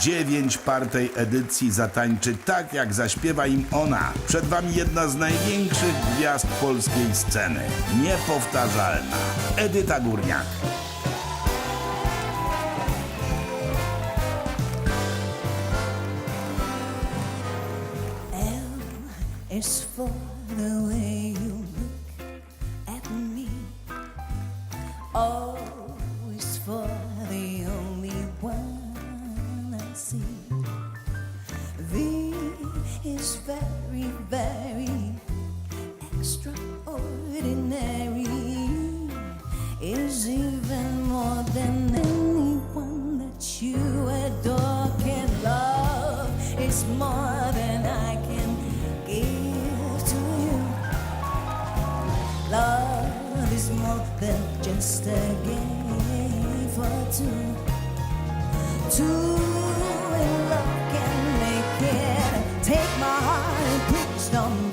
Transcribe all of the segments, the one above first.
Dziewięć par tej edycji zatańczy tak, jak zaśpiewa im ona. Przed wami jedna z największych gwiazd polskiej sceny. Niepowtarzalna. Edyta Górniak. For the way you look at me. O more than I can give to you. Love is more than just a game for two. Two in love can make it. Take my heart and please don't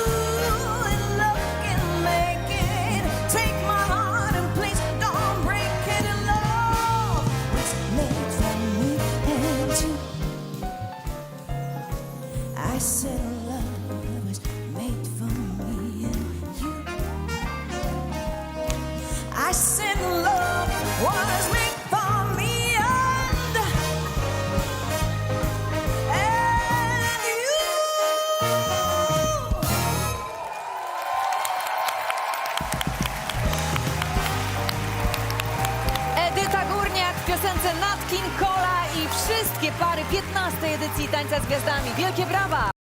Edyta Górniak w piosence Nat King Cola i wszystkie pary 15 edycji Tańca z Gwiazdami. Wielkie brawa!